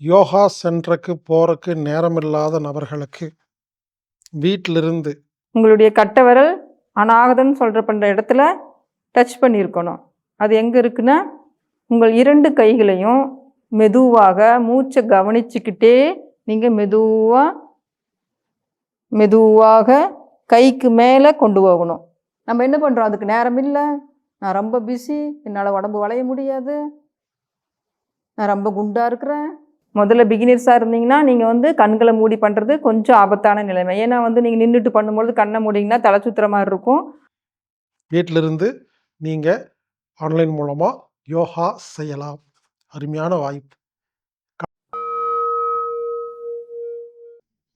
யோகா சென்டருக்கு போறக்கு நேரமில்லாத நபர்களுக்கு வீட்டிலிருந்து உங்களுடைய கட்டவரல் அனாகதன்னு சொல்கிற பண்ணுற இடத்துல டச் பண்ணியிருக்கணும் அது எங்கே இருக்குன்னா உங்கள் இரண்டு கைகளையும் மெதுவாக மூச்சை கவனிச்சுக்கிட்டே நீங்கள் மெதுவாக மெதுவாக கைக்கு மேலே கொண்டு போகணும். நம்ம என்ன பண்ணுறோம் அதுக்கு நேரம் இல்லை. நான் ரொம்ப பிஸி என்னால் உடம்பு வளைய முடியாது. நான் ரொம்ப குண்டாக இருக்கிறேன். முதல்ல பிகினர்ஸாக இருந்தீங்கன்னா நீங்கள் வந்து கண்களை மூடி பண்ணுறது கொஞ்சம் ஆபத்தான நிலைமை. ஏன்னா வந்து நீங்கள் நின்றுட்டு பண்ணும்பொழுது கண்ணை மூடிங்கன்னா தலை சுத்துற மாதிரி இருக்கும். வீட்டிலிருந்து நீங்கள் ஆன்லைன் மூலமாக யோகா செய்யலாம். அருமையான வாய்ப்பு.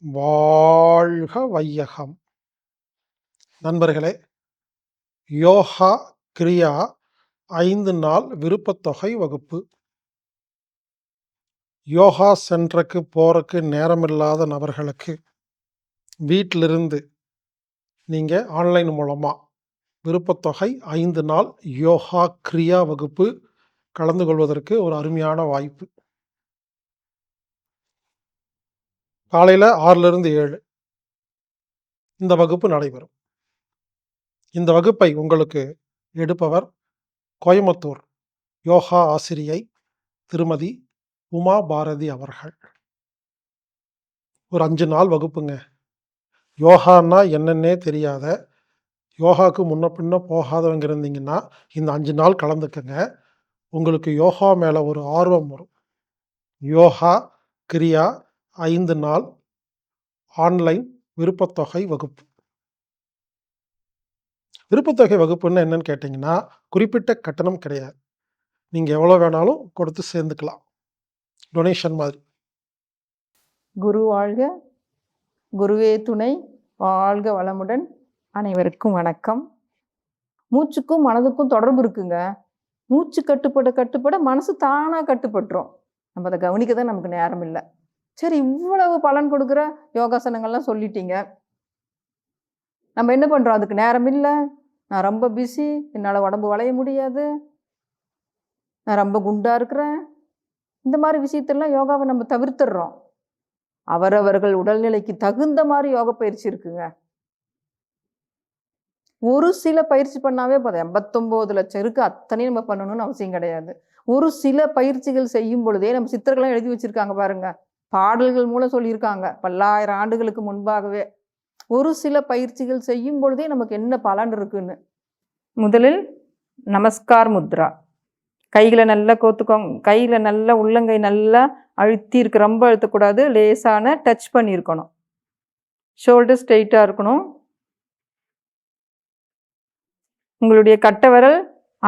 வாழ்க வையகம். நண்பர்களே யோகா கிரியா ஐந்து நாள் விருப்பத்தொகை வகுப்பு. யோகா சென்டருக்கு போகிறக்கு நேரமில்லாத நபர்களுக்கு வீட்டிலிருந்து நீங்கள் ஆன்லைன் மூலமாக விருப்பத்தொகை ஐந்து நாள் யோகா கிரியா வகுப்பு கலந்து கொள்வதற்கு ஒரு அருமையான வாய்ப்பு. காலையில் ஆறிலிருந்து ஏழு. இந்த வகுப்பு நடைபெறும். இந்த வகுப்பை உங்களுக்கு எடுப்பவர் கோயம்புத்தூர் யோகா ஆசிரியை திருமதி உமா பாரதி அவர்கள். ஒரு அஞ்சு நாள் வகுப்புங்க. யோகான்னா என்னன்னே தெரியாத யோகாவுக்கு முன்ன பின்ன போகாதவங்க இருந்தீங்கன்னா இந்த அஞ்சு நாள் கலந்துக்கங்க. உங்களுக்கு யோகா மேலே ஒரு ஆர்வம் வரும். யோகா கிரியா ஐந்து நாள் ஆன்லைன் விருப்பத்தொகை வகுப்பு. விருப்பத்தொகை வகுப்புன்னு என்னன்னு கேட்டிங்கன்னா குறிப்பிட்ட கட்டணம் கிடையாது. நீங்கள் எவ்வளோ வேணாலும் கொடுத்து சேர்ந்துக்கலாம். டொனேஷன் மாதிரி. குரு வாழ்க குருவே துணை வாழ்க வளமுடன் அனைவருக்கும் வணக்கம். மூச்சுக்கும் மனதுக்கும் தொடர்பு இருக்குங்க. மூச்சு கட்டுப்பட கட்டுப்பட மனசு தானாக கட்டுப்பட்டுரும். நம்ம அதை கவனிக்க தான் நமக்கு நேரம் இல்லை. சரி இவ்வளவு பலன் கொடுக்குற யோகாசனங்கள்லாம் சொல்லிட்டீங்க. நம்ம என்ன பண்ணுறோம் அதுக்கு நேரம் இல்லை. நான் ரொம்ப பிஸி என்னால் உடம்பு வளைய முடியாது. நான் ரொம்ப குண்டாக இருக்கிறேன். இந்த மாதிரி விஷயத்தெல்லாம் யோகாவை நம்ம தவிர்த்துடுறோம். அவரவர்கள் உடல்நிலைக்கு தகுந்த மாதிரி யோக பயிற்சி இருக்குங்க. ஒரு சில பயிற்சி பண்ணாவே போதும். எண்பத்தொம்போது லட்சம் இருக்கு. அத்தனையும் நம்ம பண்ணணும்னு அவசியம் கிடையாது. ஒரு சில பயிற்சிகள் செய்யும் பொழுதே நம்ம சித்தர்கள்லாம் எழுதி வச்சிருக்காங்க பாருங்க. பாடல்கள் மூலம் சொல்லியிருக்காங்க. பல்லாயிரம் ஆண்டுகளுக்கு முன்பாகவே. ஒரு சில பயிற்சிகள் செய்யும் பொழுதே நமக்கு என்ன பலன் இருக்குன்னு. முதலில் நமஸ்கார் முத்ரா. கைகளை நல்லா கோத்துக்கோங்க. கையில் நல்லா உள்ளங்கை நல்லா அழுத்தி இருக்கு ரொம்ப அழுத்தக்கூடாது. லேசான டச் பண்ணியிருக்கணும். ஷோல்டர் ஸ்ட்ரெயிட்டாக இருக்கணும். உங்களுடைய கட்டை விரல்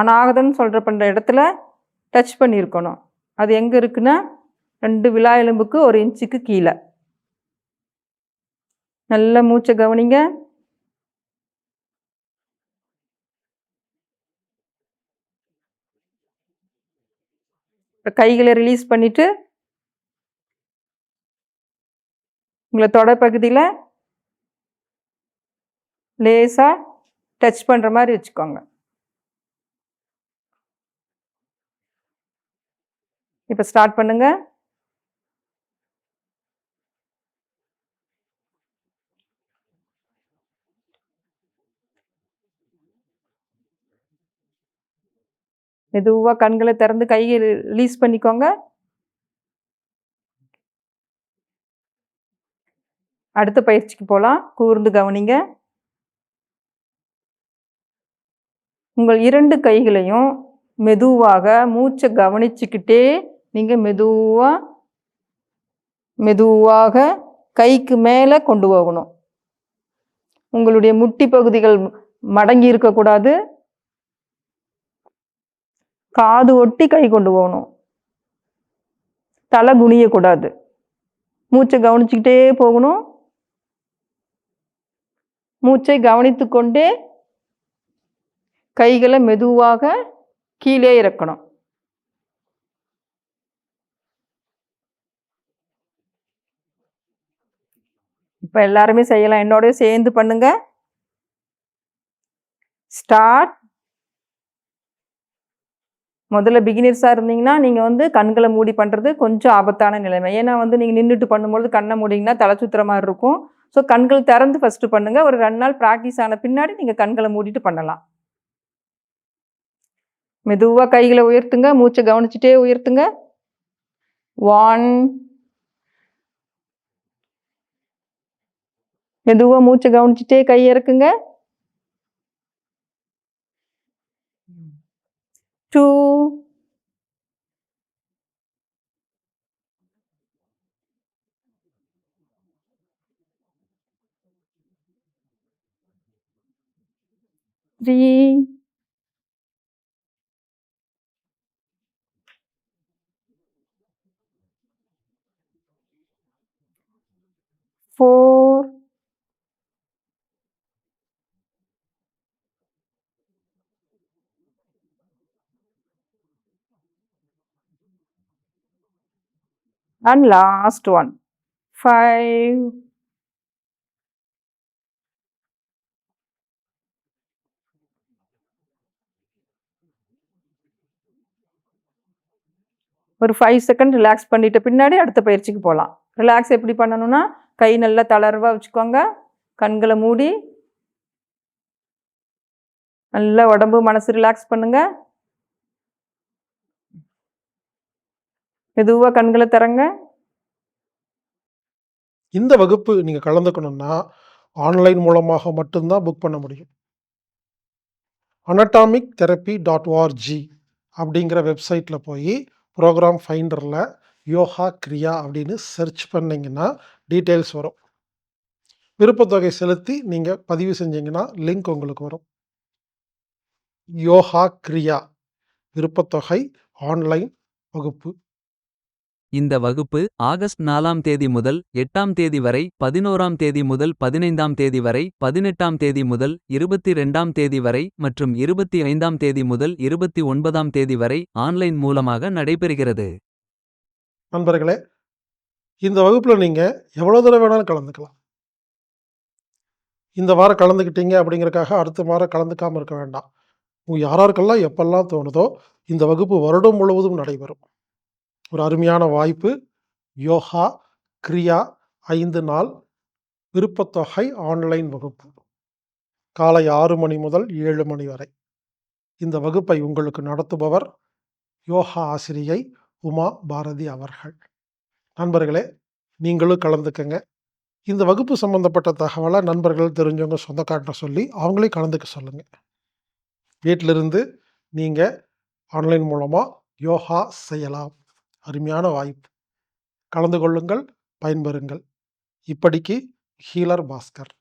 அனாகதன்னு சொல்கிற பண்ணுற இடத்துல டச் பண்ணியிருக்கணும். அது எங்கே இருக்குன்னா ரெண்டு விழா எலும்புக்கு ஒரு இன்ச்சுக்கு கீழே. நல்ல மூச்சை கவனிங்க. கைகளை ரிலீஸ் பண்ணிவிட்டு உங்களை தொட பகுதியில் லேசாக டச் பண்ணுற மாதிரி வச்சுக்கோங்க. இப்போ ஸ்டார்ட் பண்ணுங்கள் மெதுவாக கண்களை திறந்து கையை ரிலீஸ் பண்ணிக்கோங்க. அடுத்த பயிற்சிக்கு போகலாம் கூர்ந்து கவனிங்க. உங்கள் இரண்டு கைகளையும் மெதுவாக மூச்சை கவனிச்சுக்கிட்டே நீங்கள் மெதுவாக மெதுவாக கைக்கு மேலே கொண்டு போகணும். உங்களுடைய முட்டி பகுதிகள் மடங்கி இருக்கக்கூடாது. காது ஒட்டி கை கொண்டு போகணும். தலை குனியக்கூடாது. மூச்சை கவனிச்சுக்கிட்டே போகணும். மூச்சை கவனித்து கொண்டே கைகளை மெதுவாக கீழே இறக்கணும். இப்போ எல்லாருமே செய்யலாம். என்னோடய சேர்ந்து பண்ணுங்க. ஸ்டார்ட் முதல்ல பிகினர்ஸாக இருந்தீங்கன்னா நீங்கள் வந்து கண்களை மூடி பண்ணுறது கொஞ்சம் ஆபத்தான நிலைமை. ஏன்னா வந்து நீங்கள் நின்றுட்டு பண்ணும்பொழுது கண்ணை மூடிங்கன்னா தலை சுத்துற மாதிரி இருக்கும். ஸோ கண்கள் திறந்து ஃபஸ்ட்டு பண்ணுங்கள் ஒரு ரெண்டு நாள் ப்ராக்டிஸ் ஆன பின்னாடி நீங்கள் கண்களை மூடிட்டு பண்ணலாம். மெதுவாக கைகளை உயர்த்துங்க. மூச்சை கவனிச்சுட்டே உயர்த்துங்க. ஒன் மெதுவாக மூச்சை கவனிச்சுட்டே கை இறக்குங்க. two, three, four, and last one, five ஒரு ஃபைவ் செகண்ட் ரிலாக்ஸ் பண்ணிட்ட பின்னாடி அடுத்த பயிற்சிக்கு போகலாம் ரிலாக்ஸ் எப்படி பண்ணணும்னா கை நல்லா தளர்வாக வச்சுக்கோங்க. கண்களை மூடி. நல்லா உடம்பு மனசு ரிலாக்ஸ் பண்ணுங்கள் மெதுவாக கண்களை திறங்க. இந்த வகுப்பு நீங்கள் கலந்துக்கணும்னா ஆன்லைன் மூலமாக மட்டும்தான் புக் பண்ண முடியும். அனட்டாமிக் தெரப்பி டாட் ஓஆர்ஜி அப்படிங்கிற வெப்சைட்டில் போய் ப்ரோக்ராம் ஃபைண்டரில் யோகா கிரியா அப்படின்னு சர்ச் பண்ணிங்கன்னா டீட்டெயில்ஸ் வரும். விருப்பத்தொகை செலுத்தி நீங்கள் பதிவு செஞ்சீங்கன்னா லிங்க் உங்களுக்கு வரும். யோகா கிரியா விருப்பத்தொகை ஆன்லைன் வகுப்பு. இந்த வகுப்பு ஆகஸ்ட் நாலாம் தேதி முதல் எட்டாம் தேதி வரை பதினோராம் தேதி முதல் பதினைந்தாம் தேதி வரை பதினெட்டாம் தேதி முதல் இருபத்தி ரெண்டாம் தேதி வரை மற்றும் இருபத்தி ஐந்தாம் தேதி முதல் இருபத்தி ஒன்பதாம் தேதி வரை ஆன்லைன் மூலமாக நடைபெறுகிறது. நண்பர்களே இந்த வகுப்பில் நீங்கள் எவ்வளோ தடவை வேணாலும் கலந்துக்கலாம். இந்த வாரம் கலந்துக்கிட்டீங்க அப்படிங்கிறக்காக அடுத்த வாரம் கலந்துக்காமல் இருக்க வேண்டாம். உங்க யாராருக்கெல்லாம் எப்பெல்லாம் தோணுதோ இந்த வகுப்பு வருடம் முழுவதும் நடைபெறும். ஒரு அருமையான வாய்ப்பு. யோகா கிரியா ஐந்து நாள் விருப்பத்தொகை ஆன்லைன் வகுப்பு. காலை ஆறு மணி முதல் ஏழு மணி வரை. இந்த வகுப்பை உங்களுக்கு நடத்துபவர் யோகா ஆசிரியை உமா பாரதி அவர்கள். நண்பர்களே நீங்களும் கலந்துக்கங்க. இந்த வகுப்பு சம்பந்தப்பட்ட தகவலை நண்பர்கள் தெரிஞ்சவங்க சொந்தக்கார்ட்ட சொல்லி அவங்களையும் கலந்துக்க சொல்லுங்கள் வீட்டிலிருந்து நீங்கள் ஆன்லைன் மூலமாக யோகா செய்யலாம். அருமையான வாய்ப்பு. கலந்து கொள்ளுங்கள் பயன்பெறுங்கள். இப்படிக்கு ஹீலர் பாஸ்கர்.